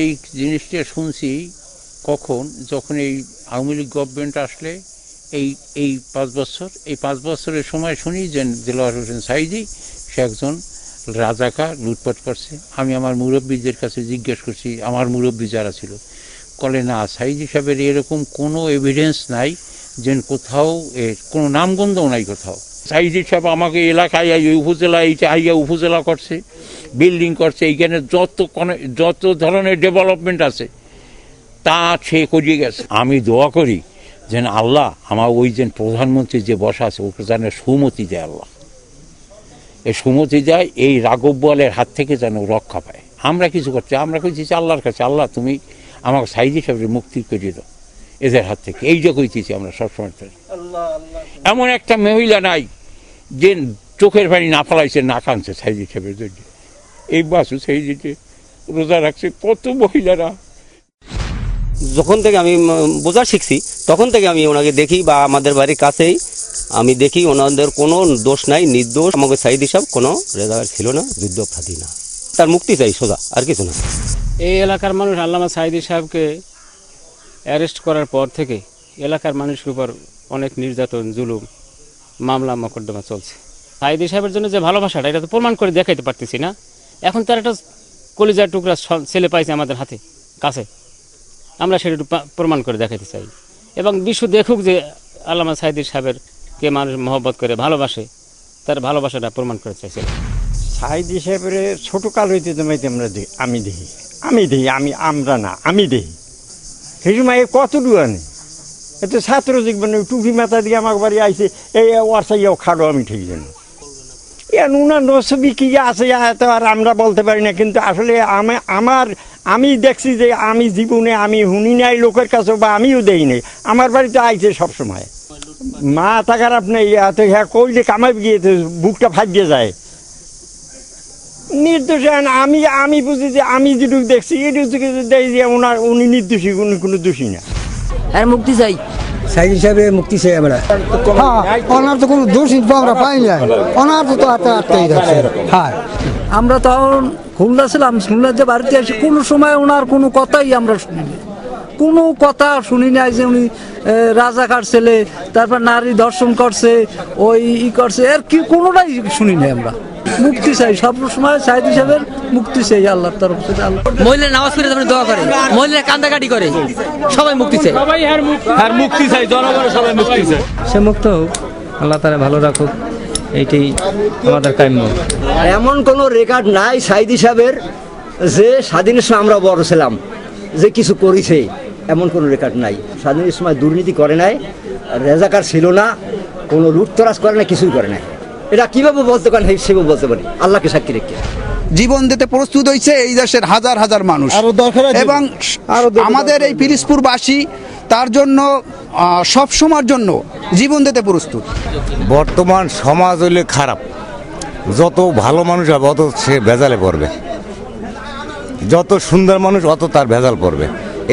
এই জিনিসটা শুনছি কখন, যখন এই আওয়ামী লীগ গভর্নমেন্ট আসলে, এই এই পাঁচ বছর, এই পাঁচ বছরের সময় শুনি যে দেলোয়ার হোসেন সাইদি, সে একজন রাজাকা লুটপাট করছে। আমি আমার মুরব্বীদের কাছে জিজ্ঞেস করছি, আমার মুরব্বী যারা ছিল, কলে না, সাইদি সাহেবের এরকম কোনো এভিডেন্স নাই যে কোথাও এর কোনো নামগন্ধও নাই কোথাও। সাইদি সব আমাকে এলাকায় এই উপজেলা এইটা আইয়া উপজেলা করছে বিল্ডিং করছে, এইখানে যত কোনো- যত ধরনের ডেভেলপমেন্ট আছে, তা সে করিয়ে গেছে। আমি দোয়া করি যেন আল্লাহ আমার ওই যে প্রধানমন্ত্রী যে বসা আছে ওকে যেন সুমতি দেয় আল্লাহ। এই সুমতি দেয়, এই রাঘব বলের হাত থেকে যেন রক্ষা পায়। আমরা কিছু করছি, আমরা কইছি যে আল্লাহর কাছে, আল্লাহ তুমি আমাকে সাইজি সাহেবের মুক্তি করিয়ে দাও, এদের হাত থেকে। এইটা কইতেছি আমরা সবসময়। এমন একটা মহিলা নাই যে চোখের পানি না ফলাইছে না কানছে সাইজি সাহেবের জন্য এই বাসু সেই সাইজিতে রোজা রাখছে কত মহিলারা। যখন থেকে আমি বোঝা শিখছি তখন থেকে আমি ওনাকে দেখি বা আমাদের বাড়ির কাছেই আমি দেখি ওনাদের কোনো দোষ নাই নির্দোষ। আমাকে সাইদ হিসাব কোনো রেজাগার ছিল না যুদ্ধ ফাঁদি না। তার মুক্তি চাই সোজা আর কিছু না। এই এলাকার মানুষ আল্লামা সাইদি সাহেবকে অ্যারেস্ট করার পর থেকে এলাকার মানুষের উপর অনেক নির্যাতন, জুলুম, মামলা, মকদ্দমা চলছে। সাইদি সাহেবের জন্য যে ভালোবাসাটা, এটা তো প্রমাণ করে দেখাইতে পারতেছি না। এখন তার একটা কলিজার টুকরা ছেলে পাইছে আমাদের হাতে, কাছে। আমরা সেটা প্রমাণ করে দেখাইতে চাই। এবং বিশ্ব দেখুক যে আল্লামা সাইদি সাহেবের কে মানুষ মহব্বত করে, ভালোবাসে, তার ভালোবাসাটা প্রমাণ করে চাইছে। সাইদ হিসেবে ছোটো কাল হইতে তোমাইতে আমরা দেখি আমি দেখি আমি দেখি আমি আমরা না, আমি দেখি সেই কত ডুয়ানি এ তো ছাত্র জীবনে টুপি মাথা দিয়ে আমার বাড়ি আইছে, এই ওয়ারসাইয়াও খাড়ো আমি ঠিক জানি। নুনা নসবি কি আছে এত আর আমরা বলতে পারি না, কিন্তু আসলে আমি আমার আমি দেখছি যে আমি জীবনে আমি শুনি নাই লোকের কাছে বা আমিও দেই নাই। আমার বাড়িতে আইছে সবসময়। মা থাকার আপনি এত হ্যাঁ কইলে কামাই গিয়ে বুকটা ফাটিয়ে যায়। নির্দোষ আমি আমি বুঝি যে আমি যেটুকু দেখছি, এটুকু থেকে দেখি যে ওনার উনি নির্দোষী, উনি কোনো দোষী না। আর মুক্তি চাই। সাইড হিসাবে মুক্তি চাই আমরা। হ্যাঁ ওনার তো কোনো দোষী আমরা পাই না ওনার তো আটকে আটকেই যাচ্ছে হ্যাঁ আমরা তখন খুলনা ছিলাম খুলনাতে বাড়িতে এসে কোনো সময় ওনার কোনো কথাই আমরা শুনিনি কোনো কথা শুনি নাই যে উনি রাজাকার ছেলে তারপর নারী দর্শন করছে ওই ই করছে এর কি কোনোটাই শুনি নাই আমরা। মুক্তি চাই সব সময় সাইদ হিসাবে মুক্তি চাই আল্লাহর তরফ থেকে আল্লাহ মহিলা নামাজ পড়ে তারপরে দোয়া করে মহিলা কান্দাকাটি করে সবাই মুক্তি চায়। সে মুক্ত হোক আল্লাহ তারা ভালো রাখুক এইটাই আমাদের কাম্য। এমন কোনো রেকর্ড নাই সাইদি সাহেবের যে স্বাধীন সময় আমরা বড় ছিলাম যে কিছু করেছে এমন কোনো রেকর্ড নাই। স্বাধীনের সময় দুর্নীতি করে নাই রেজাকার ছিল না কোনো লুটতরাজ করে না কিছুই করে নাই। এটা কীভাবে বলতে পারেন? সেভাবে বলতে পারি। আল্লাহকে সাক্ষী রেখে। জীবন দিতে প্রস্তুত হয়েছে এই দেশের হাজার হাজার মানুষ। এবং আমাদের এই পিরিসপুরবাসী তার জন্য সব সময়ের জন্য জীবন দিতে প্রস্তুত। বর্তমান সমাজ হইলে খারাপ। যত ভালো মানুষ হবে অত সে ভেজালে পড়বে। যত সুন্দর মানুষ অত তার ভেজাল পড়বে।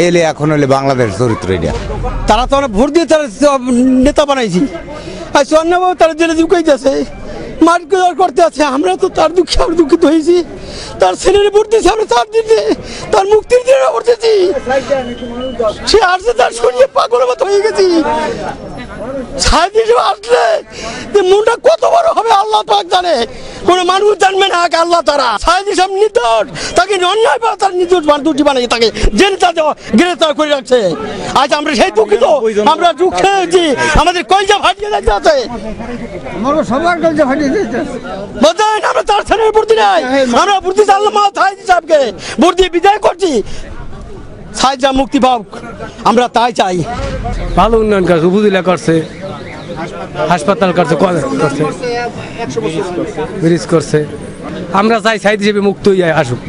এলে এখন হলে বাংলাদেশ চরিত্র এটা। তারা তো ভোট দিয়ে তারা নেতা বানাইছি। আর চন্দ্রবাবু তারা জেলে ঢুকাইতেছে। মারপিট করতে আছে। আমরা তো তার দুঃখে আমরা দুঃখিত হয়েছি। তার ছেলের পড়তেছি আমরা তার দিতে। তার মুক্তির দিনে করতেছি সে আসছে তার শরীরে পাগলের হয়ে গেছি। আসলে। মনটা কত বড় হবে আল্লাহ পাক জানে। কোনো মানুষ জানবে না আগে আল্লাহ তারা। সাহেব হিসাব নির্দোষ তাকে অন্যায় বা তার নির্দোষ দুটি বানিয়ে তাকে তাদের গ্রেফতার করে রাখছে। আজ আমরা সেই দুঃখিত আমরা দুঃখে আমাদের কলজা ফাটিয়ে যাচ্ছে আছে আমার সবার কাছে ফাটিয়ে দিচ্ছে আমরা তার ছেলের নাই। আমরা ভর্তি আল্লাহ সাহেব সাহেবকে। ভর্তি বিদায় করছি। সাহেব যা মুক্তি পাক আমরা তাই চাই। ভালো উন্নয়ন করছে উপজেলা করছে। হাসপাতাল করছে করছে। ব্রিজ করছে। আমরা চাই সাইড হিসেবে মুক্ত হয়ে আসুক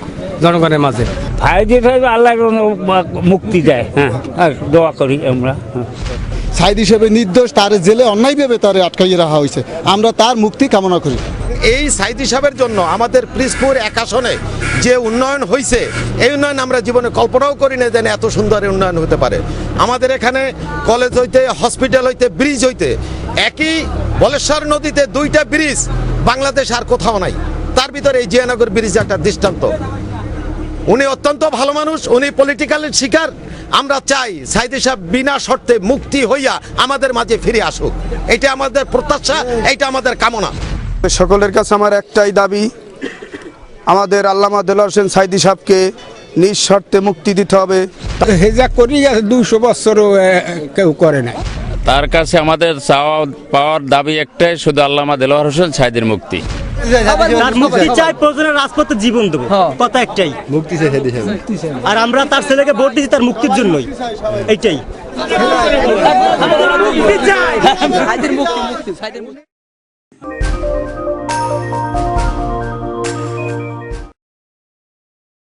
জনগণের মাঝে। সাইদি সাহেব আল্লাহ মুক্তি দেয়। হ্যাঁ আর দোয়া করি আমরা। সাইড হিসেবে নির্দোষ তার জেলে অন্যায়ভাবে তার আটকাইয়ে রাখা হয়েছে। আমরা তার মুক্তি কামনা করি। এই সাইদি হিসাবের জন্য আমাদের প্রিসপুর এক আসনে যে উন্নয়ন হয়েছে এই উন্নয়ন আমরা জীবনে কল্পনাও করি না যেন এত সুন্দর উন্নয়ন হতে পারে। আমাদের এখানে কলেজ হইতে হসপিটাল হইতে ব্রিজ হইতে একই বলেশ্বর নদীতে দুইটা ব্রিজ বাংলাদেশ আর কোথাও নাই। তার ভিতরে এই জিয়ানগর ব্রিজ একটা দৃষ্টান্ত। উনি অত্যন্ত ভালো মানুষ উনি পলিটিক্যালের শিকার। আমরা চাই সাইদি সাহেব বিনা শর্তে মুক্তি হইয়া আমাদের মাঝে ফিরে আসুক। এটা আমাদের প্রত্যাশা এটা আমাদের কামনা। সকলের কাছে আমার একটাই দাবি আমাদের আল্লামা দেলোয়ার হোসেন সাইদি সাহেবকে নিঃশর্তে মুক্তি দিতে হবে। হেজা করি দুশো বছরও কেউ করে না তার কাছে আমাদের চাওয়া পাওয়ার দাবি একটাই শুধু আল্লামা দেলোয়ার হোসেন সাহেদের মুক্তি। তার মুক্তি চাই প্রয়োজনে রাজপথে জীবন দেবো। কথা একটাই। মুক্তি চাই আর আমরা তার ছেলেকে ভোট দিচ্ছি তার মুক্তির জন্যই। এইটাই। মুক্তি মুক্তি মুক্তি।